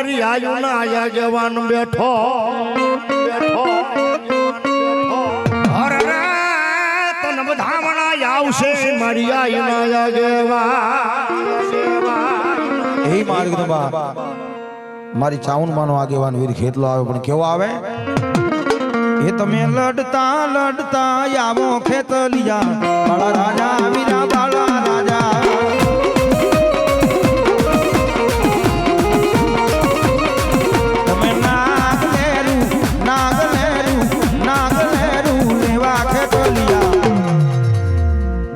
મારી આયુ ના આયા જવાન બેઠો બેઠો અરે રે, તન બધામણા આવશે મારી આયુ ના આયા હે માર્ગ મારી ચાઉન માનો આગેવાન વીર ખેતલો આવે પણ કેવો આવે? એ તમે લડતા લડતા આવો ખેતલિયા. રાજા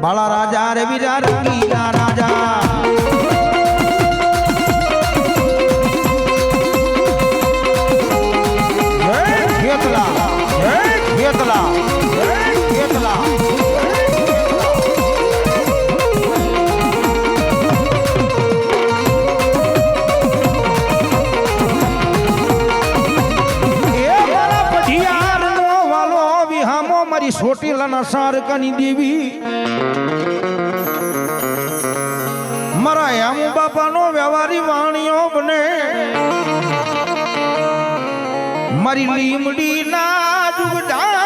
બાળા રાજા રે વીરા રંગીલા મારી સોટીલાના સારકાની દેવી. મારા યામુ બાપાનો વ્યવહારી વાણીઓ બને. મારી લીમડી ના જુગડાડવાની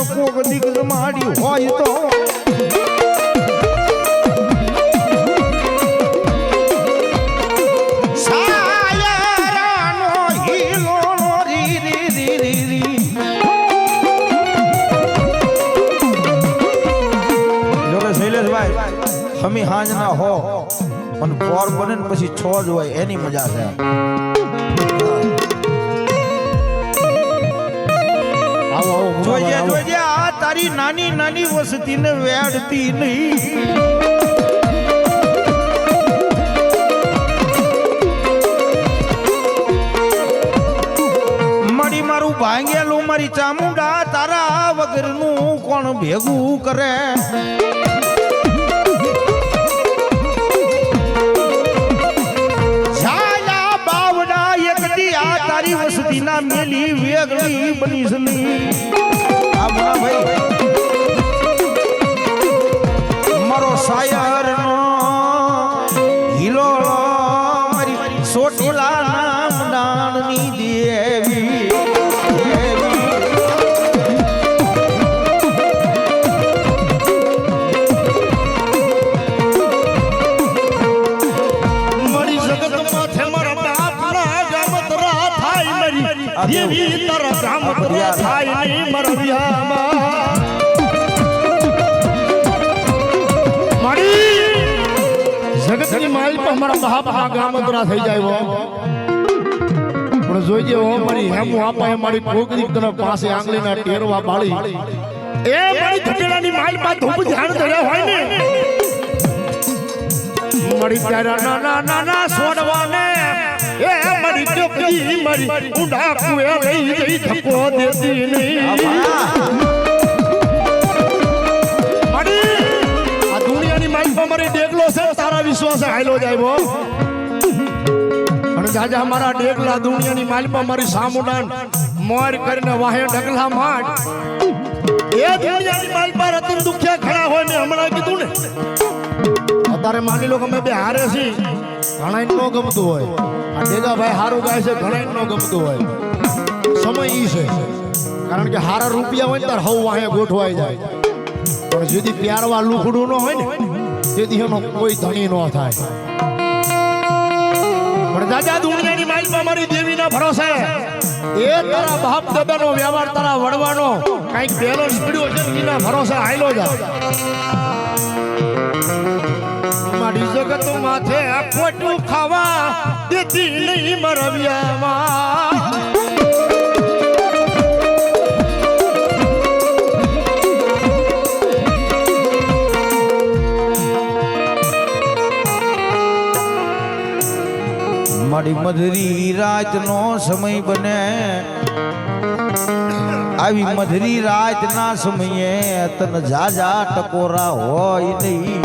તન કોક દીકર માડી હોય તો. હમી હાંજ ના હો અને પોર બને પછી છ જ હોય, એની મજા છે. જોજે આવો. જોજે આ તારી નાની નાની વસ્તીને વેડતી નહીં મારી મારું ભાંગેલું મારી ચામુંડા તારા વગરનું કોણ ભેગું કરે વસ્તીના મેલી વેગળી બની સલી આ ભાઈ. મારો શાયર નહીં મારા જગતની માલ પર મારા તરફ પાસે આંગળીના ટેરવા બાળી એ મારી ધપેલાની માલ ને. એ મળી મારી ઊંડા કુએ લઈ જઈ ઠકો દેતી નહીં મારી આ દુનિયાની પર મારી ડેગલો છે તારા વિશ્વાસે હાલો જાય બો અને જાજા મારા ડેગલા દુનિયાની માલમાં મારી સામુડાન મોર કરીને વાહે ડગલા માંડ. એ દુનિયાની પર રતન દુખ્યા ખડા હોય ને હમણાં કીધું ને. અત્યારે માની લો કે અમે બે હારે છીએ. ઘણા ન ગમતું હોય. આ ડેગાભાઈ હારું ગાય છે, ઘણા ન ગમતું હોય. સમય ઈ છે. કારણ કે હારા રૂપિયા હોય ત્યારે હવ વાહે ગોઠવાઈ જાય. પણ જેથી પ્યારવા લુખડું ન હોય ને, તેથી એનો કોઈ ધણી ન થાય. પણ દાદા, દુનિયાની માઇલમાં મારી દેવીના ભરોસે. એ તારા બાપ દાદાનો વ્યવહાર તારા વડવાનો કંઈક બેલેન્સ પડ્યો છે ભરોસે હાયલો જા મારી જગત માથે ખોટું ખાવા દેતી નહીં મરવ્યામાં મારી મધરી રાતનો સમય બને. આવી મધરી રાતના સમયે તન જાજા ટકોરા હોય નહીં.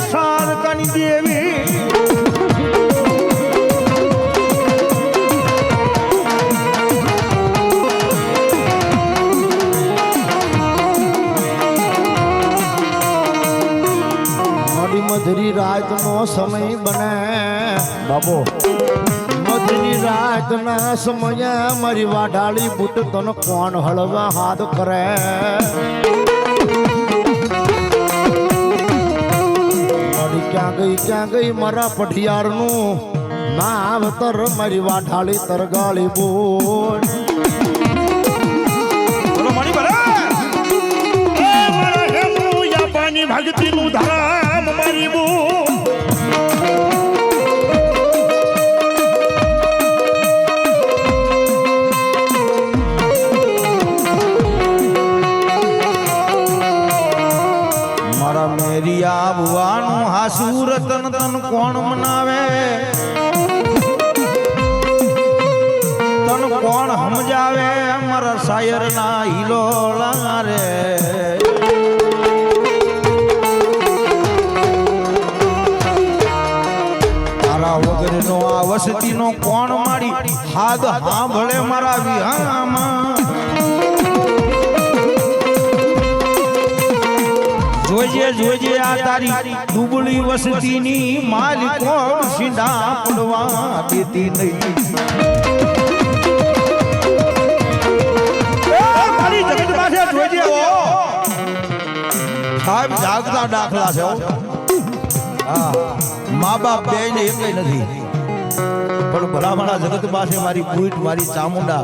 సాధకని దేవి મધરી રાતનો સમય બને. બાબો મધરી રાતના સમયે મારી વાઢાળી બુટ તને કોણ હળવા હાથ કરે? ક્યાં ગઈ ક્યાં ગઈ મારા પઠિયારનું નામ તર મારી વાઢાળી તરગાળી બોલ. ભક્તિ નું ધામ મારી બોલ. વગરનો નો કોણ મારી? હાથ સાંભળે મારા વિહામાં. જોજે જોજે આ તારી દુબળી વસતીની કોણ? સીધા પડવા દેતી નહીં. હો. સાહેબ, જાગતા દાખલા છે હા. મા બાપ બે ને એકેય નથી. પણ ભલામણા જગત પાસે મારી પૂટ મારી ચામુંડા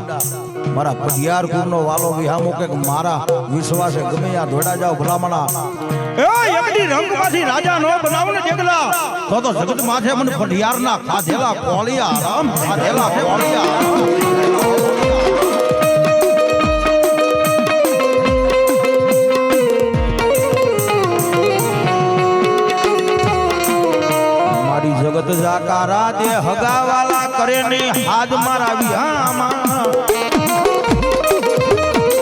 મારા પઢિયાર કુરનો વાલો વિહામો કે મારા વિશ્વાસે ગમે આ ધોડા જાવ ભલામણા. એ એકડી રંગમાંથી રાજા નો બનાવ ને જગલા તો તો જગત માથે મને પઢિયાર ના ખાધેલા કોળિયા રામ ખાધેલા કોળિયા. જગત જાકારા દે હગાવાલા કરે ને હાથ મારા વિહામાં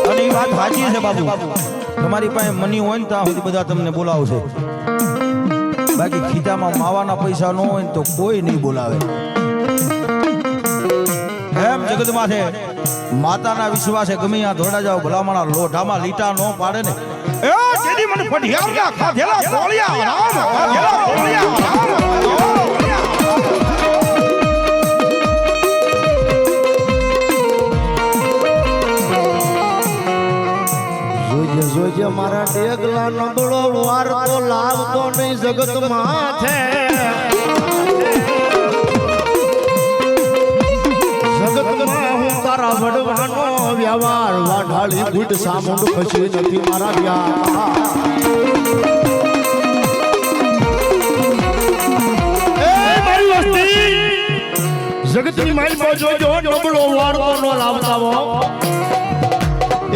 અને વાત સાચી છે બાબુ તમારી પાસે મની હોય ને ત્યાં સુધી બધા તમને બોલાવશે બાકી ખીચામાં માવાના પૈસા ન હોય તો કોઈ નહીં બોલાવે એમ જગત માથે માતાના વિશ્વાસે ગમે આ ધોડા જાવ ભલામણા લોઢામાં લીટા ન પાડે ને એ જેદી મને પઢિયારના ખાધેલા ગોળિયા રામ કોળિયા રામ ડેગલા નબળો વાર તો લાવતો નહીં જગત માથે જગતમાં હું તારા વડવાનો વ્યવહાર વાઢાળી બુટ સામુંડ ખસી નથી મારા નબળો તો લાવતા હો.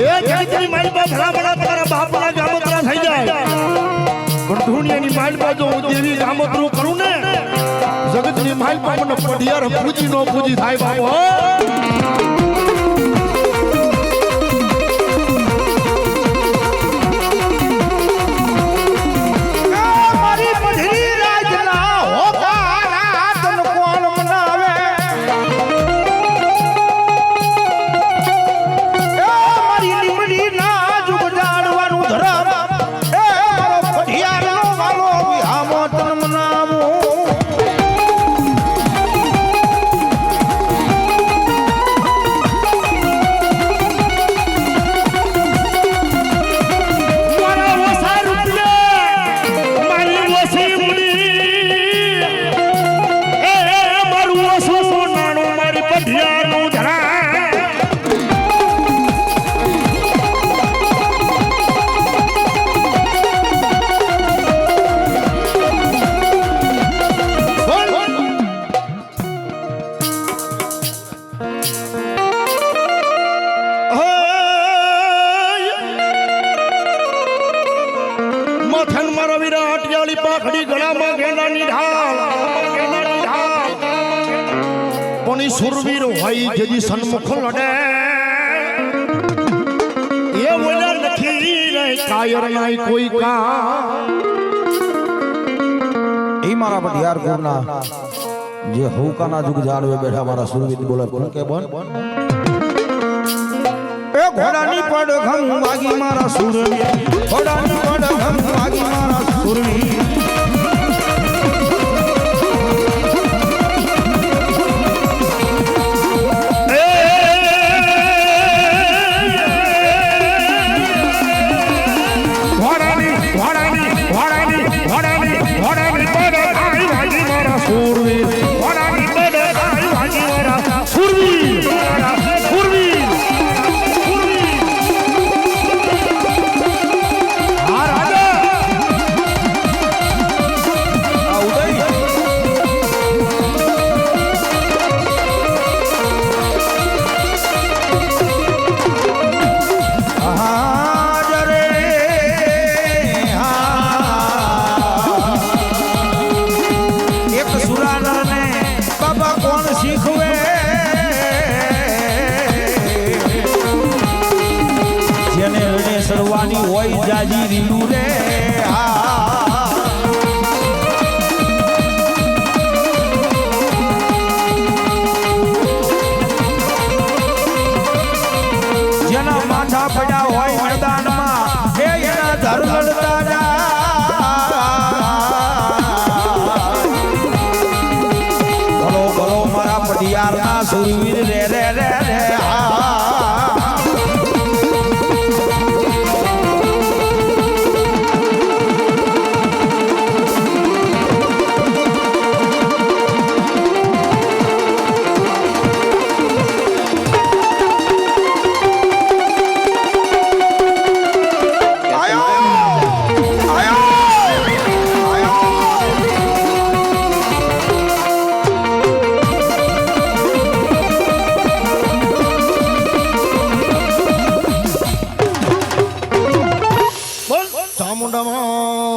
એ માલપા ભલા પણ દુનિયાની બાજુ હું દેવી ગામતરું કરું ને. જગતની માલપા મને પઢિયાર પૂજી નો પૂજી થાય બાપો પણ ઈ સુરવીર હોય જેજી સન્મુખ લડે. એ બોલ્યા નથી રે કાયર નાય કોઈ કા એ મારા પઢિયાર કુરના જે હૌકાના જુગ જાળવે બેઠા મારા સુરવીર બોલે કોણ કે બોલ? એ ઘોડાની પડ ઘમ વાગી મારા સુરવીર, ઘોડાની પડ ઘમ વાગી મારા સુરવીર. વાળાને બાબા કોણ શીખવે? જેને રણે સરવાની હોય જાજી રીલું રે.